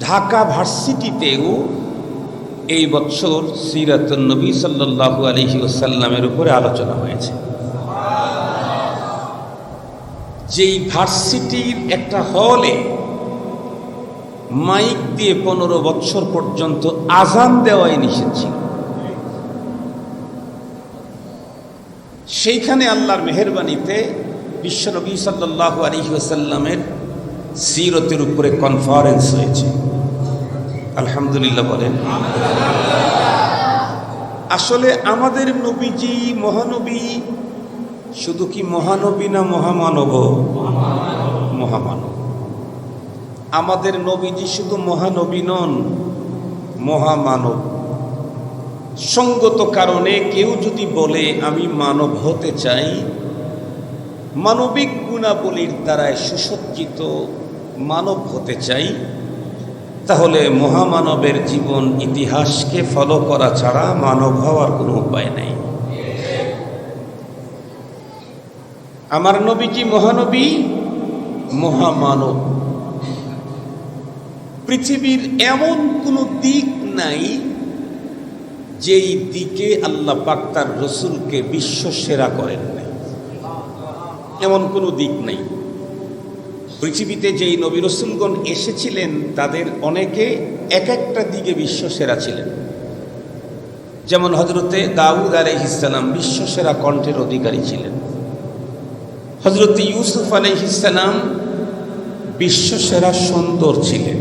ঢাকা ভার্সিটিতেও এই বছর সিরাতুল নবী সাল্লাল্লাহু আলহি ওসাল্লামের উপরে আলোচনা হয়েছে। যেই ভার্সিটির একটা হলে মাইক দিয়ে পনেরো বছর পর্যন্ত আজান দেওয়াই নিষেধ ছিল। সেইখানে আল্লাহর মেহরবানিতে বিশ্বনবী সাল্লাল্লাহু আলহি ওসাল্লামের সিরতের উপরে কনফারেন্স হয়েছে। আলহামদুলিল্লাহ বলেন। আসলে আমাদের নবীজি, মহানবী শুধু কি মহানবী না মহামানব? মহামানব। আমাদের নবীজি শুধু মহানবী নন, মহামানব। সঙ্গত কারণে কেউ যদি বলে, আমি মানব হতে চাই মানবিক গুণাবলীর দ্বারায় সুসজ্জিত মানব হতে চাই, তাহলে মহামানবের জীবন ইতিহাসকে ফলো করা ছাড়া মানব হওয়ার কোনো উপায় নেই। আমার নবীজি মহানবী, মহামানব। পৃথিবীর এমন কোনো দিক নাই, যেই দিকে আল্লাহ পাক তার রসুলকে বিশ্ব সেরা করেন নাই। এমন কোনো দিক নাই। পৃথিবীতে যেই নবী রসুলগণ এসেছিলেন, তাদের অনেকে এক একটা দিকে বিশ্ব সেরা ছিলেন। যেমন হজরতে দাউদ আলহিসাল্লাম বিশ্বসেরা কণ্ঠের অধিকারী ছিলেন। হজরত ইউসুফ আলহিসাল্লাম বিশ্বসেরা সুন্দর ছিলেন।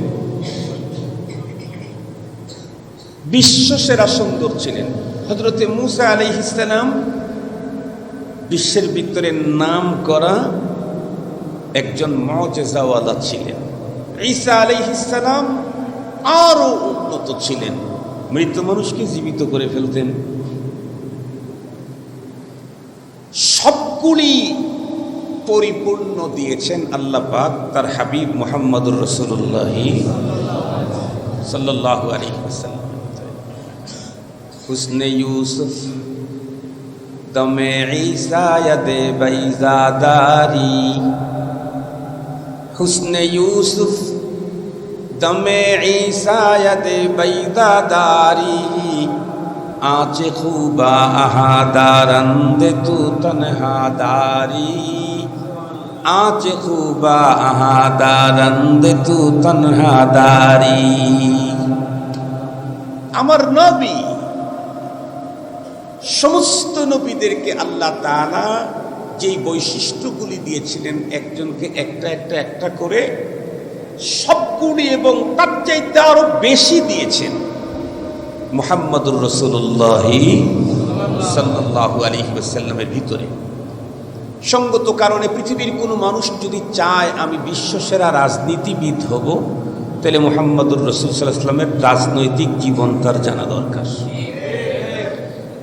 বিশ্বসেরা সুন্দর ছিলেন। হজরতে মুসা আলহিসাল্লাম বিশ্বের ভিতরে নাম করা একজন মজেজাওয়ালা ছিলেন। ঈসা আলহিসাল্লাম আরও উন্নত ছিলেন। মৃত মানুষকে জীবিত করে ফেলতেন। সবগুলি পরিপূর্ণ দিয়েছেন আল্লাহ পাক তার হাবিব মোহাম্মদুর রসুল্লাহ সাল্লাহ আলী হুসনে ইউসুফ দমে ঈসায়দে বাইজাদারি হুসনে ইউসুফ, দমে ঈসায়দে বাইদাদারি আঁচে খুবা আহাদারন্দ তু তনহাদারি। আঁচে খুবা আহাদারন্দ তু তনহাদারি। আমার নবী সমস্ত নবীদেরকে আল্লাহ তাআলা যেই বৈশিষ্ট্যগুলি দিয়েছিলেন একজনকে একটা একটা একটা করে সবগুলি এবং তার চাইতে আরও বেশি দিয়েছেন মোহাম্মদুর রসুল্লাহ সাল্লাহু আলী সাল্লামের ভিতরে। সঙ্গত কারণে পৃথিবীর কোনো মানুষ যদি চায় আমি বিশ্বসেরা রাজনীতিবিদ হব, তাহলে মোহাম্মদুর রসুল সাল্লাহামের রাজনৈতিক জীবন তার জানা দরকার।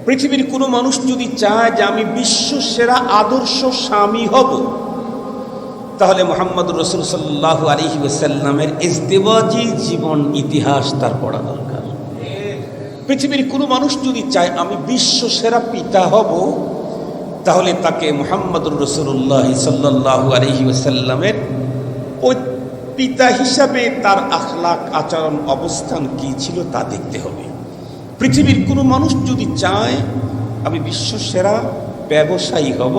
পৃথিবীর কোনো মানুষ যদি চায় যে আমি বিশ্ব সেরা আদর্শ স্বামী হব, তাহলে মোহাম্মদ রসুল সাল্লাহ আলহি ওসাল্লামের ইজদেবাজি জীবন ইতিহাস তার পড়া দরকার। পৃথিবীর কোনো মানুষ যদি চায় আমি বিশ্ব সেরা পিতা হব, তাহলে তাকে মোহাম্মদুর রসুল্লাহ সাল্লাহ আলহি ওসাল্লামের ওই পিতা হিসাবে তার আখলাক, আচরণ, অবস্থান কি ছিল তা দেখতে হবে। পৃথিবীর কোনো মানুষ যদি চায়, আমি বিশ্ব সেরা ব্যবসায়ী হব,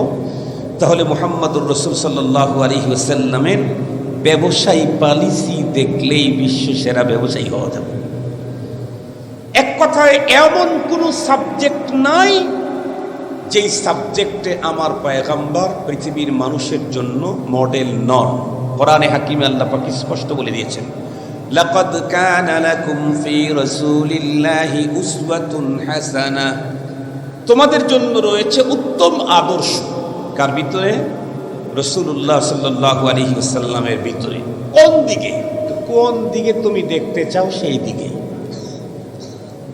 তাহলে মোহাম্মদুর রসুল সাল্লাহ আলী ওসাল্লামের ব্যবসায়ী পলিসি দেখলেই বিশ্ব সেরা ব্যবসায়ী হওয়া যাবে। এক কথায়, এমন কোনো সাবজেক্ট নাই, যেই সাবজেক্টে আমার পায়গাম্বার পৃথিবীর মানুষের জন্য মডেল নন। কোরআনে হাকিম আল্লাহ পাকি স্পষ্ট বলে দিয়েছেন। لقد كان لكم في رسول الله أسوة حسنة তোমাদের জন্য রয়েছে উত্তম আদর্শ কার ভিতরে রসুল্লাহ সাল্লাহ আলী সাল্লামের ভিতরে কোন দিকে কোন দিকে তুমি দেখতে চাও সেই দিকে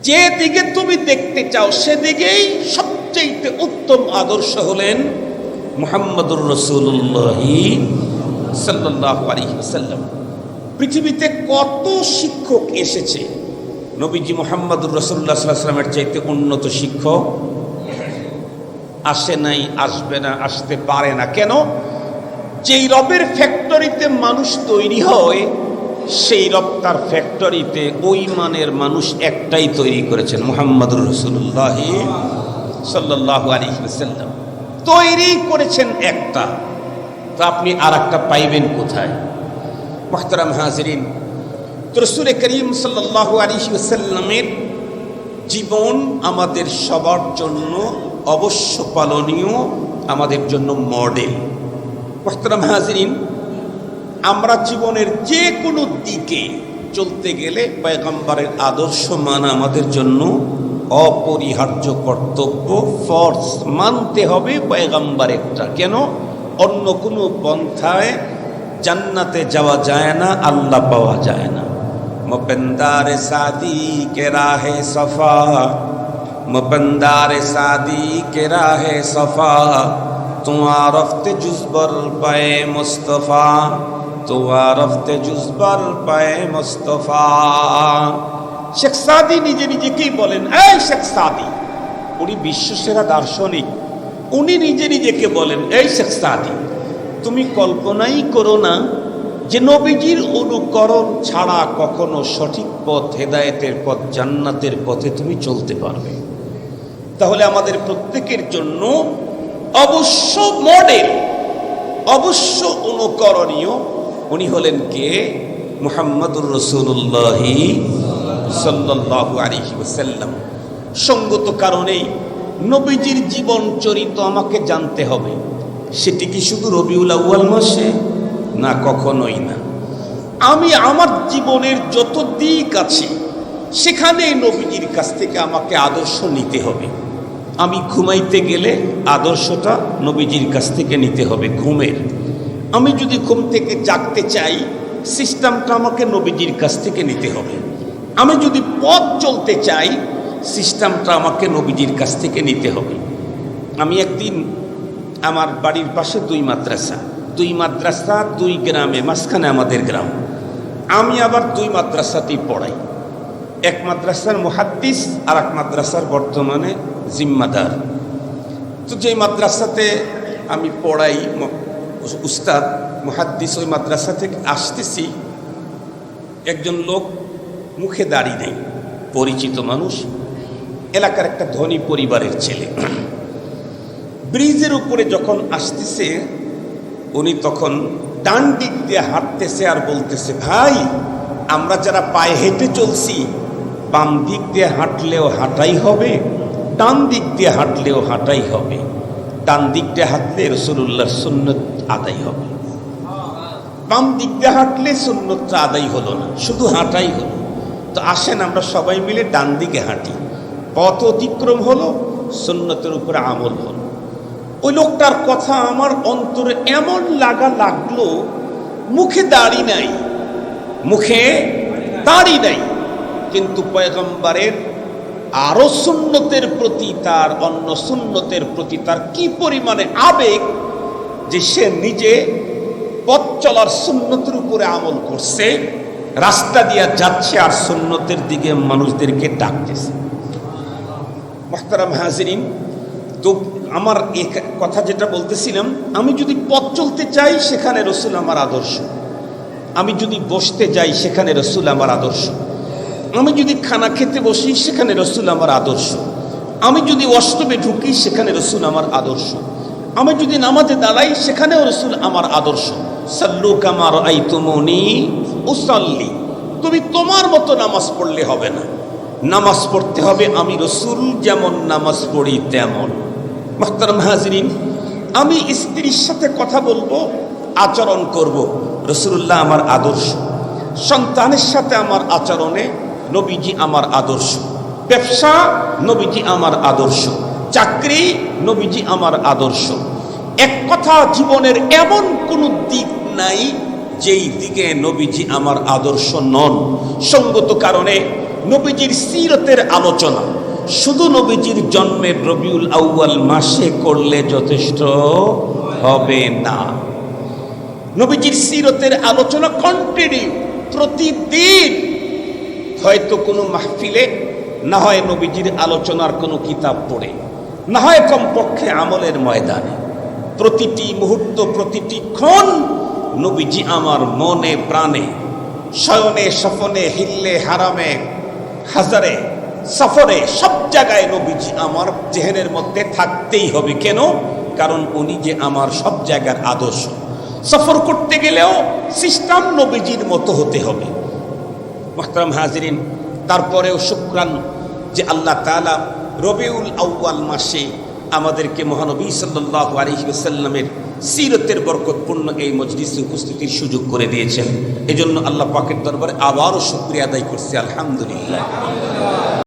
যে দিকে তুমি দেখতে চাও সেদিকেই সবচেয়ে উত্তম আদর্শ হলেন মুহাম্মদুর রসুল্লাহ সাল্লাহ আলী সাল্লাম পৃথিবীতে কত শিক্ষক এসেছে? নবীজি মোহাম্মদুর রসুল্লাহ সাল্লামের চাইতে উন্নত শিক্ষক আসে নাই, আসবে না, আসতে পারে না। কেন? যেই রবের ফ্যাক্টরিতে মানুষ তৈরি হয়, সেই রপ্তার ফ্যাক্টরিতে ওই মানের মানুষ একটাই তৈরি করেছেন মোহাম্মদুর রসুল্লাহ সাল্লাহ আলহিসাল্লাম তৈরি করেছেন একটা। তো আপনি আর একটা পাইবেন কোথায়? মোহতারাম হাজরিন তো রসুল করিম সাল্লাহ আলী সাল্লামের জীবন আমাদের সবার জন্য অবশ্য পালনীয়, আমাদের জন্য মডেল। মোহতারাম হাজরিন, আমরা জীবনের যে কোনো দিকে চলতে গেলে পয়গম্বরের আদর্শ মানা আমাদের জন্য অপরিহার্য কর্তব্য। ফর্স মানতে হবে পয়গম্বরেরটা। কেন? অন্য কোনো পন্থায় জান্নাতে যাওয়া যায় না, আল্লাহ পাওয়া যায় না। মপেন্দার সাদি কে রাহে সফা মপেন্দার সাদি কে রাহে সফা তোমার রফতে জুজবর পায়ে মুস্তফা তোমার রফতে জুজবর পায়ে মুস্তফা। শেখ সাদি নিজে নিজেকেই বলেন, এই শেখ সাদি। উনি বিশ্বসেরা দার্শনিক। উনি নিজে নিজেকে বলেন, এই শেখ সাদি। তুমি কল্পনাই করো না যে নবীজির অনুকরণ ছাড়া কখনো সঠিক পথ, হেদায়েতের পথ, জান্নাতের পথে তুমি চলতে পারবে। তাহলে আমাদের প্রত্যেকের জন্য অবশ্য মডেল, অবশ্য অনুকরণীয় উনি হলেন কে? মুহাম্মদুর রসুল্লাহি আলাইহি ওয়াসাল্লাম। সঙ্গত কারণেই নবীজির জীবন চরিত আমাকে জানতে হবে। সেটি কি শুধু রবিউল আউয়াল মাসে? না, কখনোই না। আমি আমার জীবনের যত দিক আছে, সেখানে নবীজির কাছ থেকে আমাকে আদর্শ নিতে হবে। আমি ঘুমাইতে গেলে আদর্শটা নবীজির কাছ থেকে নিতে হবে, ঘুমের। আমি যদি ঘুম থেকে জাগতে চাই, সিস্টেমটা আমাকে নবীজির কাছ থেকে নিতে হবে। আমি যদি পথ চলতে চাই, সিস্টেমটা আমাকে নবীজির কাছ থেকে নিতে হবে। আমি একদিন আমার বাড়ির পাশে দুই মাদ্রাসা। দুই মাদ্রাসা, দুই গ্রামে, মাঝখানে আমাদের গ্রাম। আমি আবার দুই মাদ্রাসাতেই পড়াই। এক মাদ্রাসার মুহাদ্দিস আর এক মাদ্রাসার বর্তমানে জিম্মাদার। তো যে মাদ্রাসাতে আমি পড়াই উস্তাদ, মুহাদ্দিস ওই মাদ্রাসা থেকে আসতেছি, একজন লোক মুখে দাড়ি নেই, পরিচিত মানুষ, এলাকার একটা ধনী পরিবারের ছেলে। ব্রিজের উপরে যখন আসতেছে, উনি তখন ডান দিক দিয়ে হাঁটতেছে আর বলতেছে, ভাই, আমরা যারা পায়ে হেঁটে চলছি, বাম দিক দিয়ে হাঁটলেও হাঁটাই হবে, ডান দিক দিয়ে হাঁটলেও হাঁটাই হবে, ডান দিক দিয়ে হাঁটলে রসুল্লাহর সুন্নত আদায় হবে। বাম দিক দিয়ে হাঁটলে সুন্নতটা আদায় হলো না, শুধু হাঁটাই হলো। তো আসেন আমরা সবাই মিলে ডান দিকে হাঁটি। পথ অতিক্রম হলো, সুন্নতের উপরে আমল হলো। ওই লোকটার কথা আমার অন্তরে এমন লাগা লাগল, মুখে দাড়ি নাই, মুখে দাড়ি নাই, কিন্তু পয়গম্বরের আরও সুন্নতের প্রতি তার, অন্য সুন্নতের প্রতি তার কি পরিমাণে আবেগ যে সে নিজে পথ চলার সুন্নতের উপরে আমল করছে, রাস্তা দিয়া যাচ্ছে আর সুন্নতের দিকে মানুষদেরকে ডাকতেছে। মোহতারাম হাজরিন তো আমার কথা যেটা বলতেছিলাম, আমি যদি পথ চলতে চাই, সেখানে রসুল আমার আদর্শ। আমি যদি বসতে যাই, সেখানে রসুল আমার আদর্শ। আমি যদি খানা খেতে বসি, সেখানে রসুল আমার আদর্শ। আমি যদি অষ্টমে ঢুকি, সেখানে রসুল আমার আদর্শ। আমি যদি নামাজে দাঁড়াই, সেখানেও রসুল আমার আদর্শ। সাল্লু কামার আই তুমনি উসাল্লি। তুমি তোমার মতো নামাজ পড়লে হবে না। নামাজ পড়তে হবে আমি রসুল, যেমন নামাজ পড়ি তেমন। মোহতারাম হাজরিন, আমি স্ত্রীর সাথে কথা বলব, আচরণ করব। রসুল্লাহ আমার আদর্শ, সন্তানের সাথে আমার আচরণে নবীজি আমার আদর্শ, ব্যবসা নবীজি আমার আদর্শ, চাকরি নবীজি আমার আদর্শ। এক কথা জীবনের এমন কোনো দিক নাই যেই দিকে নবীজি আমার আদর্শ নন। সঙ্গত কারণে নবীজির সিরতের আলোচনা শুধু নবীজির জন্মের রবিউল আউয়াল মাসে করলে যথেষ্ট হবে না। নবীজির সিরতের আলোচনা কন্টিনিউ প্রতিদিন। হয়তো কোনো মাহফিলে, না হয় নবীজির আলোচনার কোনো কিতাব পড়ে, না হয় কমপক্ষে আমলের ময়দানে। প্রতিটি মুহূর্ত, প্রতিটি ক্ষণ নবীজি আমার মনে প্রাণে, শয়নে সফনে, হিল্লে হারামে, হাজারে সফরে সব জায়গায় নবীজি আমার জেহেনের মধ্যে থাকতেই হবে। কেন? কারণ উনি যে আমার সব জায়গার আদর্শ। সফর করতে গেলেও সিস্টেম নবীজির মতো হতে হবে। মোহতারাম হাজরিন, তারপরেও শুক্রান যে আল্লাহ তালা রবিউল আউ্য়াল মাসে আমাদেরকে মহানবী সাল্লাহ আলহিসাল্লামের সিরতের বরকতপূর্ণ এই মজলিসে উপস্থিতির সুযোগ করে দিয়েছেন। এজন্য আল্লাহ পাকের দরবারে আবারও শুক্রিয়া আদায় করছি, আলহামদুলিল্লাহ।